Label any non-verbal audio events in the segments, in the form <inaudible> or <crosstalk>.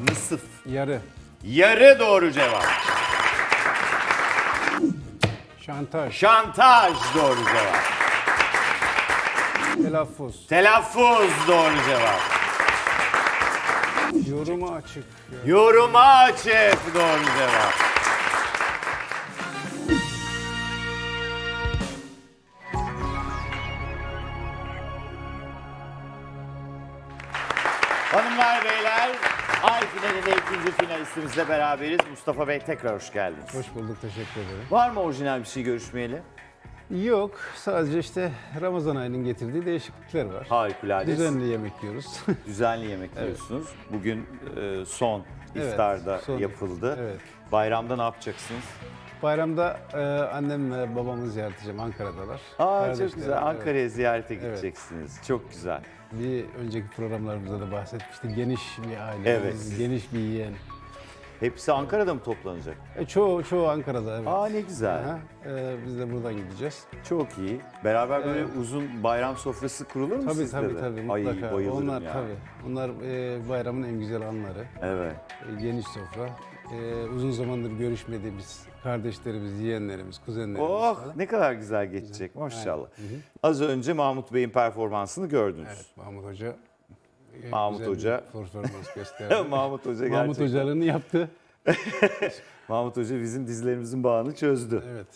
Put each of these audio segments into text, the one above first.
Nısıf. Yarı. Yarı doğru cevap. Şantaj. Şantaj doğru cevap. Telaffuz. Telaffuz doğru cevap. Yoruma açık. Yoruma açık doğru cevap. Hanımlar beyler Ay finalinde ikinci finalistimizle beraberiz. Mustafa Bey tekrar hoş geldiniz. Hoş bulduk. Teşekkür ederim. Var mı orijinal bir şey görüşmeyeli? Yok. Sadece işte Ramazan ayının getirdiği değişiklikler var. Harikulade. Düzenli yemek yiyoruz. <laughs> Düzenli yemek yiyorsunuz. Bugün e, son Evet, iftarda son- yapıldı. evet. Bayramda ne yapacaksınız? Bayramda e, annem ve babamı ziyaret edeceğim. Ankara'dalar. Aa Kardeşlerim, çok güzel. evet. Ankara'ya ziyarete gideceksiniz. Çok güzel. Bir önceki programlarımızda da bahsetmiştik. Geniş bir ailemiz, Evet. geniş bir yeğen. Hepsi Ankara'da mı toplanacak? E, çoğu, çoğu Ankara'da evet. Aa ne güzel. Aha, e, biz de buradan gideceğiz. Çok iyi. Beraber böyle uzun bayram sofrası kurulur mu Tabii sizde tabii de? tabii Ay mutlaka. bayılırım Onlar ya. tabii. Onlar e, bayramın en güzel anları. Evet. E, geniş sofra. E, uzun zamandır görüşmediğimiz kardeşlerimiz, yeğenlerimiz, kuzenlerimiz Oh falan. ne kadar güzel geçecek maşallah. Az önce Mahmut Bey'in performansını gördünüz. Evet, Mahmut Hoca. e, Mahmut güzel bir Hoca. performans <laughs> gösterdi. Mahmut Hoca Mahmut gerçekten. Hocalığını yaptı. <laughs> Mahmut Hoca bizim dizilerimizin bağını çözdü. Evet.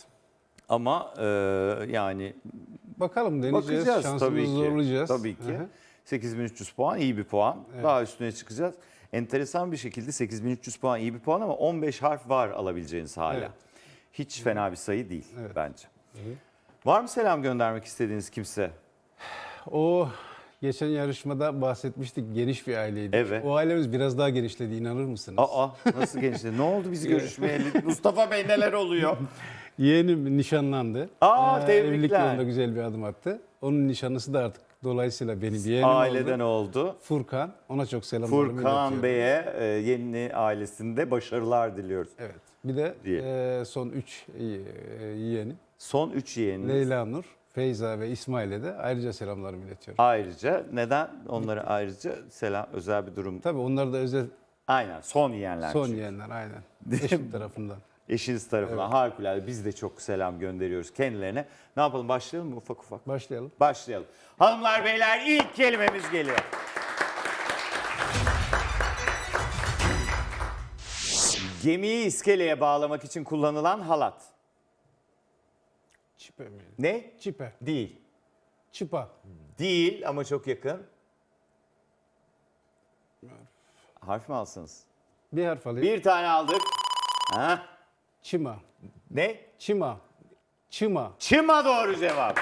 Ama e, yani Bakalım deneyeceğiz. bakacağız Şansımızı tabii ki. zorlayacağız. Tabii ki. Aha. 8300 puan iyi bir puan. Daha üstüne çıkacağız. Enteresan bir şekilde 8300 puan iyi bir puan ama 15 harf var alabileceğiniz hala. Evet. Hiç fena bir sayı değil Evet. bence. Var mı selam göndermek istediğiniz kimse? O geçen yarışmada bahsetmiştik geniş bir aileydik. Evet. O ailemiz biraz daha genişledi inanır mısınız? Aa nasıl gençti? ne oldu biz <laughs> görüşmeyeli? Mustafa Bey neler oluyor? Yeğenim nişanlandı. Aa, tebrikler. Evlilik yolunda güzel bir adım attı. Onun nişanlısı da artık dolayısıyla benim yeğenim Aileden oldu. oldu. Furkan. Ona çok selamlarımı Furkan. Bey'e e, yeni ailesinde başarılar diliyoruz. Evet. Bir de Diye. e, son üç e, yeğenim. Son 3 yeğeniniz. Leyla Nur, Feyza ve İsmail'e de ayrıca selamlarımı iletiyorum. Ayrıca neden onlara ayrıca selam özel bir durum? Tabii onlar da özel Aynen son yeğenler. son çünkü. yeğenler aynen. <laughs> Eşim tarafından. Eşiniz tarafından harikulade biz de çok selam gönderiyoruz kendilerine. Ne yapalım başlayalım mı ufak ufak? Başlayalım. Başlayalım. Hanımlar beyler ilk kelimemiz geliyor. Gemiyi iskeleye bağlamak için kullanılan halat. Çipe mi? Ne? Çipe. Değil. Çıpa. Değil ama çok yakın. Harf mi alsınız? Bir harf alayım. Bir tane aldık. Ha? Çima. Ne? Çima. Çıma. Çıma doğru cevap.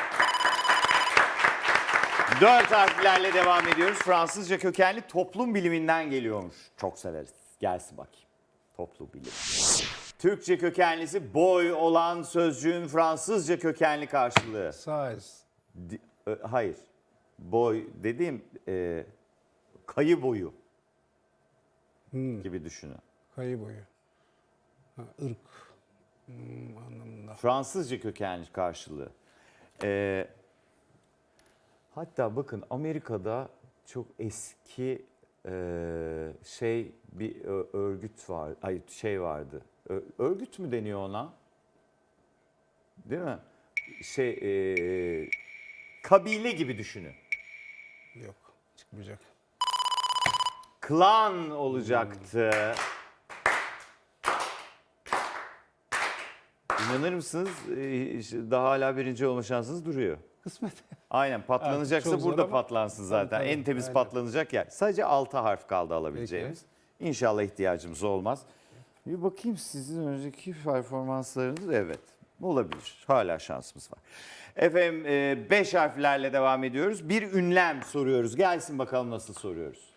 Dört harflerle devam ediyoruz. Fransızca kökenli toplum biliminden geliyormuş. Çok severiz. Gelsin bakayım. Toplum bilimi. Türkçe kökenlisi boy olan sözcüğün Fransızca kökenli karşılığı. Size. Di- e, hayır. Boy dediğim e, kayı boyu gibi düşünün. Kayı boyu. Ha, ırk. Hmm, anlamında. Fransızca kökenli karşılığı. Ee, hatta bakın Amerika'da çok eski e, şey bir ö- örgüt var, ay şey vardı. Ö- örgüt mü deniyor ona? Değil mi? Şey e, kabile gibi düşünün. Yok. Çıkmayacak. Klan olacaktı. İnanır mısınız? Ee, işte Daha hala birinci olma şansınız duruyor. Kısmet. Aynen patlanacaksa çok zor burada ama- patlansın zaten. Tabii, tabii, en temiz aynen. patlanacak yer. Sadece 6 harf kaldı alabileceğimiz. Peki. İnşallah ihtiyacımız olmaz. Bir bakayım sizin önceki performanslarınız. Evet olabilir. Hala şansımız var. Efendim 5 harflerle devam ediyoruz. Bir ünlem soruyoruz. Gelsin bakalım nasıl soruyoruz.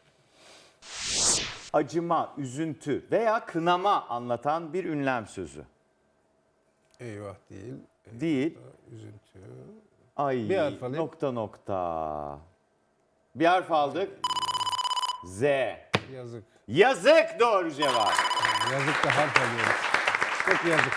Acıma, üzüntü veya kınama anlatan bir ünlem sözü. Eyvah değil. Değil. Üzüntü. Ay Bir harf alayım. nokta nokta. Bir harf aldık. Z. Yazık. Yazık doğru cevap. Yazık da harf alıyoruz. Çok yazık.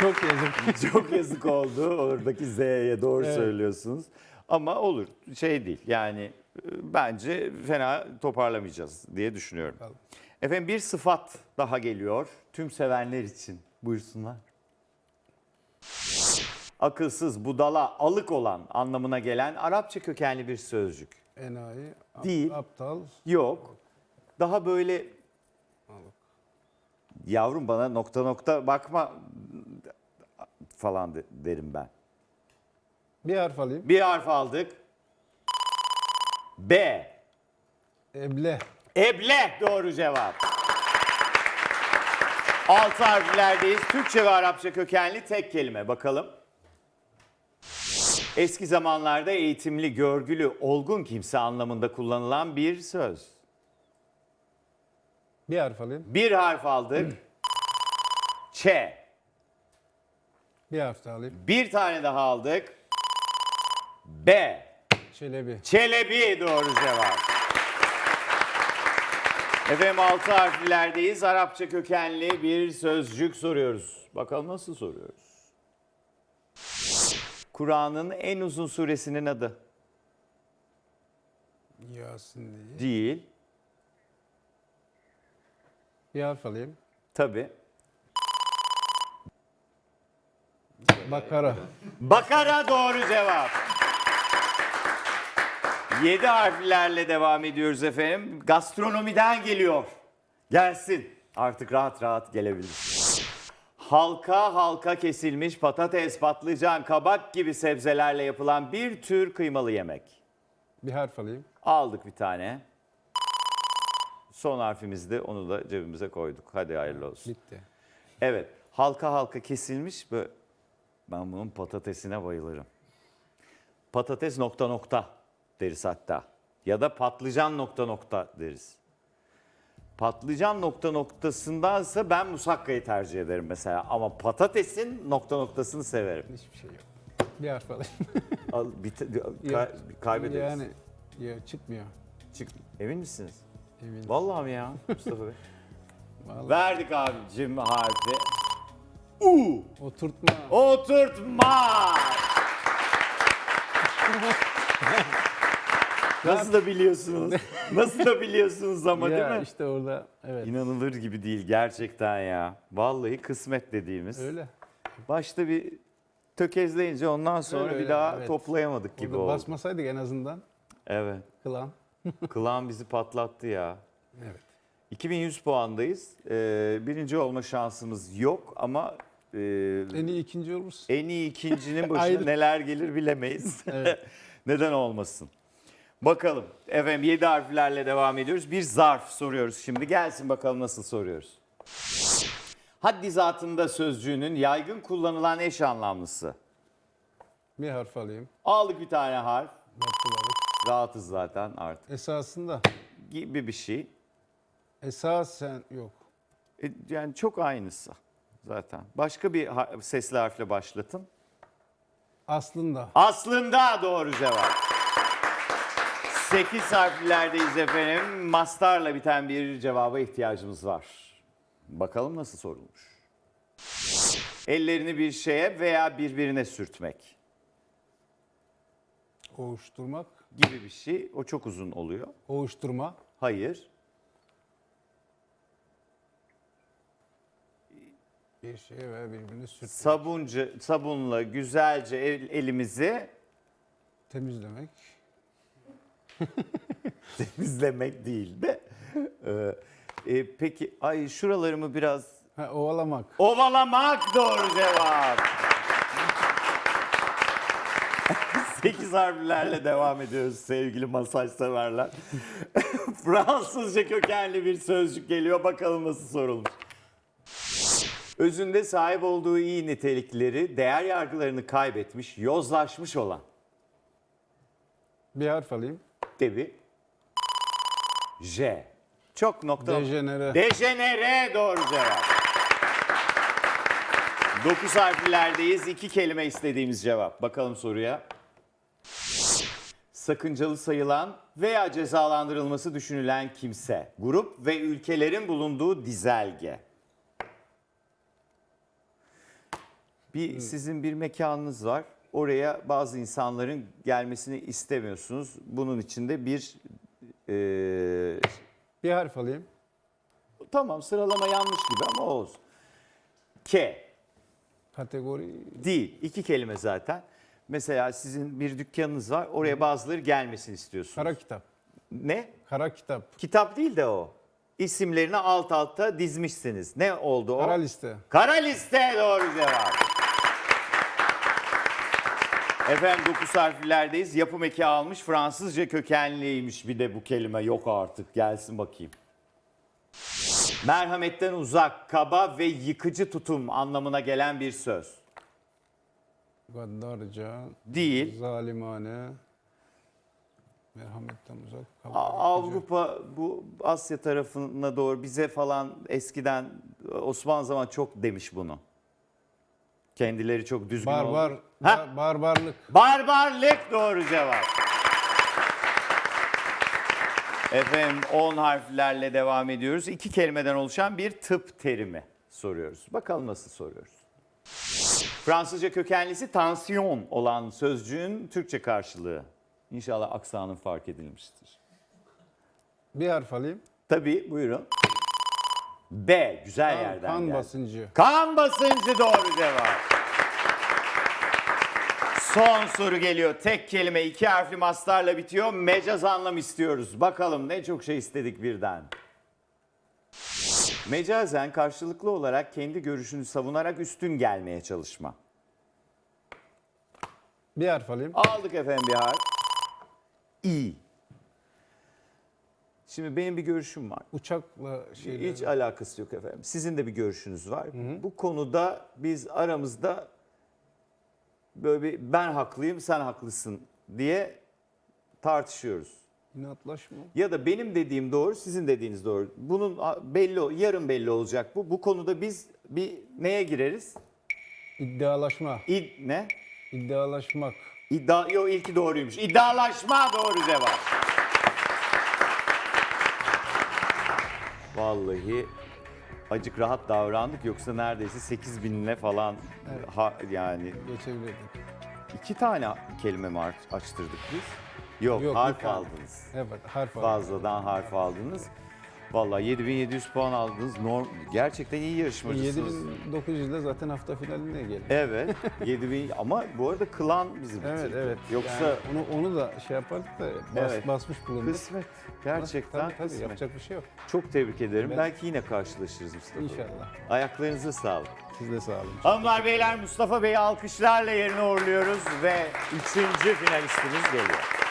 Çok yazık. <laughs> Çok yazık oldu oradaki Z'ye doğru Evet. söylüyorsunuz. Ama olur şey değil yani e, bence fena toparlamayacağız diye düşünüyorum. Efendim bir sıfat daha geliyor tüm sevenler için. Buyursunlar. Akılsız, budala, alık olan anlamına gelen Arapça kökenli bir sözcük. Enayi, ap- Değil. aptal, Yok. Daha böyle yavrum bana nokta nokta bakma falan de- derim ben. bir harf alayım. Bir harf aldık. B. Eble, Eble doğru cevap. Altı harflerdeyiz. Türkçe ve Arapça kökenli tek kelime. Bakalım. Eski zamanlarda eğitimli, görgülü, olgun kimse anlamında kullanılan bir söz. bir harf alayım. Bir harf aldık. Ç. Bir harf daha alayım. Bir tane daha aldık. B. Çelebi, Çelebi doğru cevap. Efendim altı harflerdeyiz. Arapça kökenli bir sözcük soruyoruz. Bakalım nasıl soruyoruz? Kur'an'ın en uzun suresinin adı Yasin değil. değil. Bir harf alayım. Tabi. Bakara, Bakara doğru cevap. Yedi harflerle devam ediyoruz efendim. Gastronomiden geliyor. Gelsin. Artık rahat rahat gelebilir. Halka halka kesilmiş patates, patlıcan, kabak gibi sebzelerle yapılan bir tür kıymalı yemek. bir harf alayım. Aldık bir tane. Son harfimizdi. Onu da cebimize koyduk. Hadi hayırlı olsun. Bitti. Evet. Halka halka kesilmiş böyle. Ben bunun patatesine bayılırım. Patates nokta nokta deriz hatta. Ya da patlıcan nokta nokta deriz. Patlıcan nokta noktasındansa ben musakkayı tercih ederim mesela. Ama patatesin nokta noktasını severim. Hiçbir şey yok. Bir harf alayım. <laughs> Al, bite- Yok. kay- kaybederiz. Yani ya, çıkmıyor. Çık. Emin misiniz? Eminim. Vallahi mi ya Mustafa Bey? <laughs> Vallahi. Verdik abicim harfi. U. Oturtma. Oturtma. <laughs> Nasıl da biliyorsunuz? <laughs> Nasıl da biliyorsunuz ama ya değil mi? işte orada evet. İnanılır gibi değil gerçekten ya. Vallahi kısmet dediğimiz. Öyle. Başta bir tökezleyince ondan sonra Öyle, bir öyle, daha evet. toplayamadık gibi Orada oldu. basmasaydık en azından Evet. kılan. <laughs> Kılan bizi patlattı ya. Evet. 2100 puandayız. Ee, birinci olma şansımız yok ama e, En iyi ikinci olursun. en iyi ikincinin <laughs> başına neler gelir bilemeyiz. Evet. Neden olmasın? Bakalım. Efendim 7 harflerle devam ediyoruz. Bir zarf soruyoruz şimdi. Gelsin bakalım nasıl soruyoruz. Haddi zatında sözcüğünün yaygın kullanılan eş anlamlısı. Bir harf alayım. Aldık bir tane harf. Yaptılar. Rahatız zaten artık. Esasında Gibi bir şey. esasen yok. E, Yani çok aynısı zaten. Başka bir ha- sesli harfle başlatın. Aslında Aslında doğru cevap. 8 harflerdeyiz efendim. Mastarla biten bir cevaba ihtiyacımız var. Bakalım nasıl sorulmuş. Ellerini bir şeye veya birbirine sürtmek ovuşturmak, gibi bir şey. O çok uzun oluyor. ovuşturma, Hayır. bir şeye veya birbirine sürtmek, Sabuncu, sabunla güzelce el- elimizi temizlemek, <laughs> temizlemek değil de. Ee, e, peki ay şuralarımı biraz ha, ovalamak, Ovalamak doğru cevap. <laughs> 8 harflerle devam ediyoruz sevgili masaj severler. <laughs> Fransızca kökenli bir sözcük geliyor. Bakalım nasıl sorulmuş. Özünde sahip olduğu iyi nitelikleri, değer yargılarını kaybetmiş, yozlaşmış olan. bir harf alayım. Debi. J. Çok nokta. Dejenere. Dejenere doğru cevap. 9 harflerdeyiz. İki kelime istediğimiz cevap. Bakalım soruya. Sakıncalı sayılan veya cezalandırılması düşünülen kimse, grup ve ülkelerin bulunduğu dizelge. Bir sizin bir mekanınız var. Oraya bazı insanların gelmesini istemiyorsunuz. Bunun için de bir eee, Bir harf alayım. Tamam sıralama yanlış gibi ama olsun. K. Kategori Değil. İki kelime zaten. Mesela sizin bir dükkanınız var. Oraya bazıları gelmesini istiyorsunuz. kara kitap. Ne? Kara kitap. Kitap değil de o. İsimlerini alt alta dizmişsiniz. Ne oldu o? Kara liste. Kara liste doğru cevap. Efendim 9 harflerdeyiz. Yapım eki almış. Fransızca kökenliymiş bir de bu kelime. Yok artık. Gelsin bakayım. Merhametten uzak, kaba ve yıkıcı tutum anlamına gelen bir söz. Gaddarca. Değil. Zalimane. Merhametten uzak. kaba, yıkıcı. Avrupa bu Asya tarafına doğru bize falan eskiden Osmanlı zaman çok demiş bunu. Kendileri çok düzgün. Barbar. Ha? ba- barbarlık. Barbarlık doğru cevap. Efendim 10 harflerle devam ediyoruz. İki kelimeden oluşan bir tıp terimi soruyoruz. Bakalım nasıl soruyoruz. Fransızca kökenlisi tansiyon olan sözcüğün Türkçe karşılığı. İnşallah aksanın fark edilmiştir. Bir harf alayım. Tabii buyurun. B güzel Kan, yerden kan geldi. basıncı. Kan basıncı doğru cevap. Son soru geliyor. Tek kelime iki harfli mastarla bitiyor. Mecaz anlam istiyoruz. Bakalım ne çok şey istedik birden. Mecazen karşılıklı olarak kendi görüşünü savunarak üstün gelmeye çalışma. Bir harf alayım. Aldık efendim bir harf. İ. Şimdi benim bir görüşüm var. Uçakla şeyle. Hiç alakası yok efendim. Sizin de bir görüşünüz var. Bu konuda biz aramızda böyle bir ben haklıyım sen haklısın diye tartışıyoruz. İnatlaşma. Ya da benim dediğim doğru, sizin dediğiniz doğru. Bunun belli, yarın belli olacak bu. Bu konuda biz bir neye gireriz? İddialaşma. İd, ne? İddialaşmak. İddia, yok ilki doğruymuş. İddialaşma doğru cevap. Vallahi acık rahat davrandık yoksa neredeyse 8 binle falan ha, yani Geçebilirdik. iki tane kelime mi aç- açtırdık biz? Yok, Yok, harf bir tane. aldınız. Evet harf alayım. Fazladan harf aldınız. Vallahi 7700 puan aldınız. Norm, gerçekten iyi yarışmacısınız. 7900'de zaten hafta finaline geldi. Evet. <laughs> 7000 ama bu arada klan bizi bitirdi. Evet evet. Yoksa Yani onu onu da şey yapardık da bas, Evet. basmış bulunduk. kısmet. Gerçekten Tabii, tabii, kısmet. yapacak bir şey yok. Çok tebrik ederim. Ben- Belki yine karşılaşırız Mustafa. Bey. İnşallah. Ayaklarınıza sağlık. Siz de sağ olun. Hanımlar beyler Mustafa Bey'i alkışlarla yerine uğurluyoruz ve üçüncü finalistimiz geliyor.